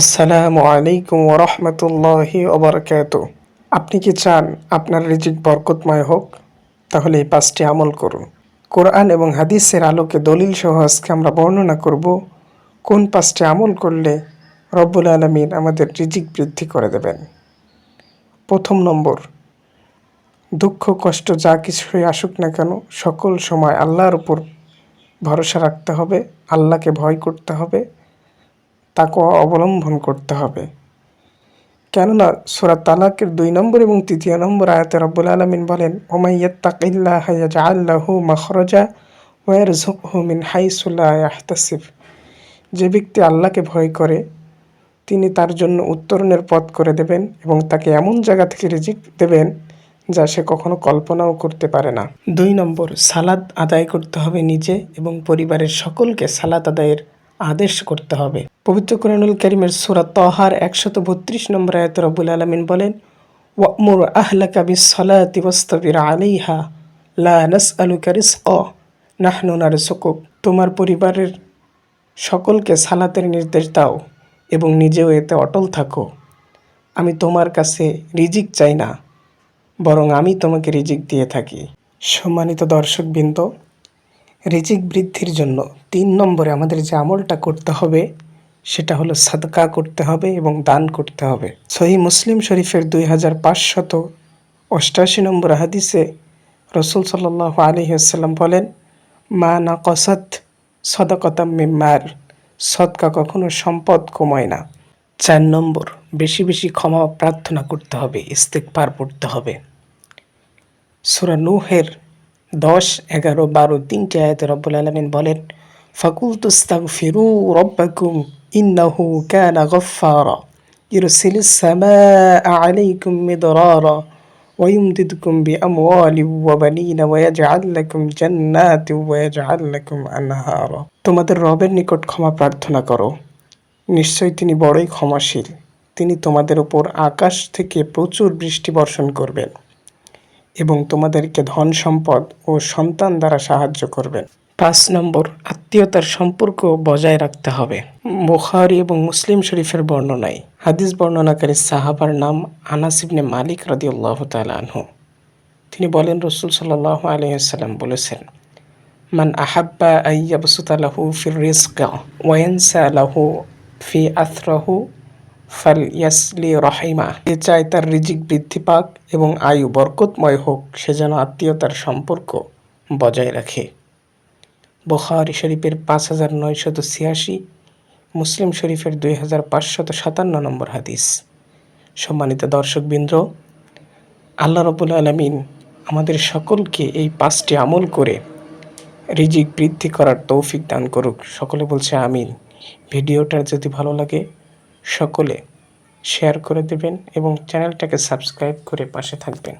আসসালামু আলাইকুম ওরহমতুল্লাহি ওবরকাত আপনি কি চান আপনার রিজিক বরকতময় হোক? তাহলে এই পাঁচটি আমল করুন। কোরআন এবং হাদিসের আলোকে দলিল সহ আজকে আমরা বর্ণনা করব, কোন পাঁচটি আমল করলে রব্বুল আলমিন আমাদের রিজিক বৃদ্ধি করে দেবেন? প্রথম নম্বর, দুঃখ, কষ্ট যা কিছুই আসুক না কেন, সকল সময় আল্লাহর উপর ভরসা রাখতে হবে, আল্লাহকে ভয় করতে হবে তাকে অবলম্বন করতে হবে। কেননা সুরা তালাকের দুই নম্বর এবং তৃতীয় নম্বর আয়াতে রব্বুল আলমিন বলেন ওমাইয়াত্তাকিল্লাহ আল্লাহু মখরজা ওয়ার ঝুকহু মিন হাইসুল্লাহ আহতাসিফ যে ব্যক্তি আল্লাহকে ভয় করে, তিনি তার জন্য উত্তরণের পথ করে দেবেন এবং তাকে এমন জায়গা থেকে রিজিক দেবেন যা সে কখনো কল্পনাও করতে পারে না। দুই নম্বর, সালাদ আদায় করতে হবে নিজে এবং পরিবারের সকলকে সালাদ আদায়ের আদেশ করতে হবে। পবিত্র কোরআনুল করিমের সুরাত তহার একশত বত্রিশ নম্বর আয়ত রবুল আলমিন বলেন, ওয়ামুর আহলাকা বিসলাতি ওয়াস্তাবির আলাইহা, লা নাসআলুকা রিজকা নাহনু নারযুকুক তোমার পরিবারের সকলকে সালাতের নির্দেশ দাও এবং নিজেও এতে অটল থাকো। আমি তোমার কাছে রিজিক চাই না, বরং আমি তোমাকে রিজিক দিয়ে থাকি। সম্মানিত দর্শকবৃন্দ রিজিক বৃদ্ধির জন্য তিন নম্বরে আমাদের যে আমলটা করতে হবে, সেটা হলো সাদকা করতে হবে এবং দান করতে হবে। সহি মুসলিম শরীফের দুই হাজার পাঁচশত অষ্টাশি নম্বর হাদিসে রসুল সাল্লাহ আলহিহাল্লাম বলেন, মা না কসত সদকতাম মেম্মার সদকা কখনো সম্পদ কমায় না। চার নম্বর, বেশি বেশি ক্ষমা প্রার্থনা করতে হবে ইস্তেকবার পড়তে হবে। সুরা নুহের দশ এগারো বারো তিনটে আয়াতে রব্বুল আলমিন বলেন ফাকুল তুস্তাগ ফিরু রব্বাকুম ইন্নাহু কানা গফারা يرسل السماء عليكم مدرارا ويمددكم بأموال وبنين ويجعل لكم جنات ويجعل لكم أنهارا তোমাদের রবের নিকট ক্ষমা প্রার্থনা করো নিশ্চয় তিনি বড়ই ক্ষমাশীল তিনি তোমাদের উপর আকাশ থেকে প্রচুর বৃষ্টি বর্ষণ করবেন এবং তোমাদেরকে ধন সম্পদ ও সন্তান দ্বারা সাহায্য করবেন পাঁচ নম্বর, আত্মীয়তার সম্পর্ক বজায় রাখতে হবে। বুখারি এবং মুসলিম শরীফের বর্ণনায় হাদিস বর্ণনাকারী সাহাবার নাম আনাসিবনে মালিক রদিউল্লাহ তালহু তিনি বলেন, রসুল সাল্লাহ আলহিহাল্লাম বলেছেন, মান আহাব্বা আইয়াবসুতালাহু ফির রিজকা ওয়াইনসা লাহু ফি আথরাহু ফাল ইয়াসলি রহিমা। যে চায় তার রিজিক বৃদ্ধি পাক এবং আয়ু বরকতময় হোক, সে যেন আত্মীয়তার সম্পর্ক বজায় রাখে। বখারি শরীফের পাঁচ হাজার নয়শত ছিয়াশি, মুসলিম শরীফের দুই হাজার পাঁচশত সাতান্ন নম্বর হাদিস। সম্মানিত দর্শকবৃন্দ, আল্লাহ রবুল আলমিন আমাদের সকলকে এই পাঁচটি আমল করে রিজিক বৃদ্ধি করার তৌফিক দান করুক। সকলে বলছে আমিন। ভিডিওটার যদি ভালো লাগে সকলে শেয়ার করে দেবেন এবং চ্যানেলটাকে সাবস্ক্রাইব করে পাশে থাকবেন।